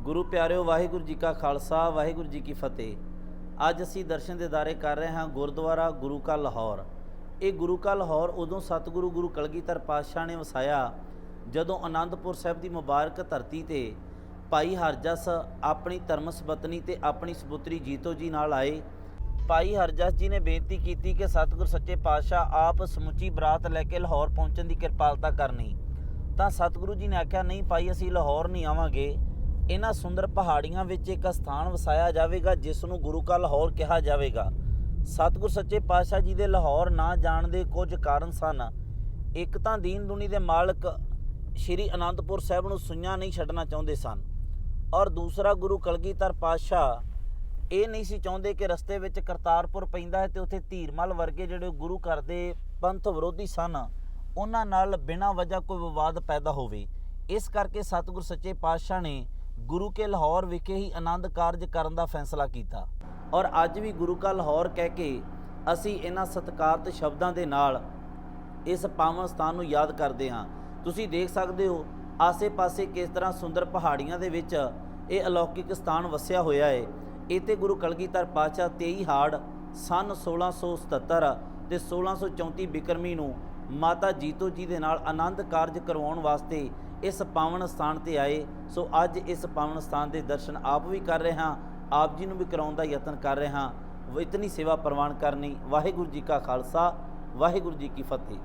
ਗੁਰੂ ਪਿਆਰਿਓ, ਵਾਹਿਗੁਰੂ ਜੀ ਕਾ ਖਾਲਸਾ, ਵਾਹਿਗੁਰੂ ਜੀ ਕੀ ਫਤਿਹ। ਅੱਜ ਅਸੀਂ ਦਰਸ਼ਨ ਦੇ ਦਿਦਾਰੇ ਕਰ ਰਹੇ ਹਾਂ ਗੁਰਦੁਆਰਾ ਗੁਰੂ ਕਾ ਲਾਹੌਰ। ਇਹ ਗੁਰੂ ਕਾ ਲਾਹੌਰ ਉਦੋਂ ਸਤਿਗੁਰੂ ਗੁਰੂ ਕਲਗੀਧਰ ਪਾਤਸ਼ਾਹ ਨੇ ਵਸਾਇਆ, ਜਦੋਂ ਆਨੰਦਪੁਰ ਸਾਹਿਬ ਦੀ ਮੁਬਾਰਕ ਧਰਤੀ ਤੇ ਭਾਈ ਹਰਜਸ ਆਪਣੀ ਧਰਮ ਸਪਤਨੀ ਤੇ ਆਪਣੀ ਸਪੁੱਤਰੀ ਜੀਤੋ ਜੀ ਨਾਲ ਆਏ। ਭਾਈ ਹਰਜਸ ਜੀ ਨੇ ਬੇਨਤੀ ਕੀਤੀ ਕਿ ਸਤਿਗੁਰ ਸੱਚੇ ਪਾਤਸ਼ਾਹ ਆਪ ਸਮੁੱਚੀ ਬਰਾਤ ਲੈ ਕੇ ਲਾਹੌਰ ਪਹੁੰਚਣ ਦੀ ਕਿਰਪਾਲਤਾ ਕਰਨੀ। ਤਾਂ ਸਤਿਗੁਰੂ ਜੀ ਨੇ ਆਖਿਆ, ਨਹੀਂ ਭਾਈ, ਅਸੀਂ ਲਾਹੌਰ ਨਹੀਂ ਆਵਾਂਗੇ। ਇਹਨਾਂ ਸੁੰਦਰ ਪਹਾੜੀਆਂ ਵਿੱਚ ਇੱਕ ਸਥਾਨ ਵਸਾਇਆ ਜਾਵੇਗਾ, ਜਿਸ ਨੂੰ ਗੁਰੂ ਕਾ ਲਾਹੌਰ ਕਿਹਾ ਜਾਵੇਗਾ। ਸਤਿਗੁਰ ਸੱਚੇ ਪਾਤਸ਼ਾਹ ਜੀ ਦੇ ਲਾਹੌਰ ਨਾ ਜਾਣ ਦੇ ਕੁਝ ਕਾਰਨ ਸਨ। ਇੱਕ ਤਾਂ ਦੀਨ ਦੁਨੀ ਦੇ ਮਾਲਕ ਸ਼੍ਰੀ ਅਨੰਦਪੁਰ ਸਾਹਿਬ ਨੂੰ ਸੁਈਆਂ ਨਹੀਂ ਛੱਡਣਾ ਚਾਹੁੰਦੇ ਸਨ। ਔਰ ਦੂਸਰਾ, ਗੁਰੂ ਕਲਗੀਧਰ ਪਾਤਸ਼ਾਹ ਇਹ ਨਹੀਂ ਸੀ ਚਾਹੁੰਦੇ ਕਿ ਰਸਤੇ ਵਿੱਚ ਕਰਤਾਰਪੁਰ ਪੈਂਦਾ ਹੈ ਤੇ ਉੱਥੇ ਧੀਰਮਲ ਵਰਗੇ ਜਿਹੜੇ ਗੁਰੂ ਘਰ ਦੇ ਪੰਥ ਵਿਰੋਧੀ ਸਨ, ਉਹਨਾਂ ਨਾਲ ਬਿਨਾਂ ਵਜ੍ਹਾ ਕੋਈ ਵਿਵਾਦ ਪੈਦਾ ਹੋਵੇ। ਇਸ ਕਰਕੇ ਸਤਿਗੁਰ ਸੱਚੇ ਪਾਤਸ਼ਾਹ ਨੇ ਗੁਰੂ ਕੇ ਲਾਹੌਰ ਵਿਖੇ ਹੀ ਆਨੰਦ ਕਾਰਜ ਕਰਨ ਦਾ ਫੈਸਲਾ ਕੀਤਾ। ਔਰ ਅੱਜ ਵੀ ਗੁਰੂ ਕਾ ਲਾਹੌਰ ਕਹਿ ਕੇ ਅਸੀਂ ਇਹਨਾਂ ਸਤਿਕਾਰਤ ਸ਼ਬਦਾਂ ਦੇ ਨਾਲ ਇਸ ਪਾਵਨ ਸਥਾਨ ਨੂੰ ਯਾਦ ਕਰਦੇ ਹਾਂ। ਤੁਸੀਂ ਦੇਖ ਸਕਦੇ ਹੋ, ਆਸੇ-ਪਾਸੇ ਕਿਸ ਤਰ੍ਹਾਂ ਸੁੰਦਰ ਪਹਾੜੀਆਂ ਦੇ ਵਿੱਚ ਇਹ ਅਲੌਕਿਕ ਸਥਾਨ ਵਸਿਆ ਹੋਇਆ ਹੈ ਇਤੇ ਗੁਰੂ ਕਲਗੀਧਰ ਪਾਤਸ਼ਾਹ 23 ਹਾੜ ਸਨ 1677 ਤੇ 1634 ਬਿਕਰਮੀ ਨੂੰ ਮਾਤਾ ਜੀਤੋ ਜੀ ਦੇ ਨਾਲ ਆਨੰਦ ਕਾਰਜ ਕਰਵਾਉਣ ਵਾਸਤੇ ਇਸ ਪਾਵਨ ਸਥਾਨ ਤੇ ਆਏ। ਸੋ ਅੱਜ ਇਸ ਪਾਵਨ ਸਥਾਨ ਦੇ ਦਰਸ਼ਨ ਆਪ ਵੀ ਕਰ ਰਹੇ ਹਾਂ, ਆਪ ਜੀ ਨੂੰ ਵੀ ਕਰਾਉਣ ਦਾ ਯਤਨ ਕਰ ਰਹੇ ਹਾਂ। ਇਤਨੀ ਸੇਵਾ ਪ੍ਰਵਾਨ ਕਰਨੀ ਵਾਹਿਗੁਰੂ ਜੀ ਕਾ ਖਾਲਸਾ, ਵਾਹਿਗੁਰੂ ਜੀ ਕੀ ਫਤਿਹ।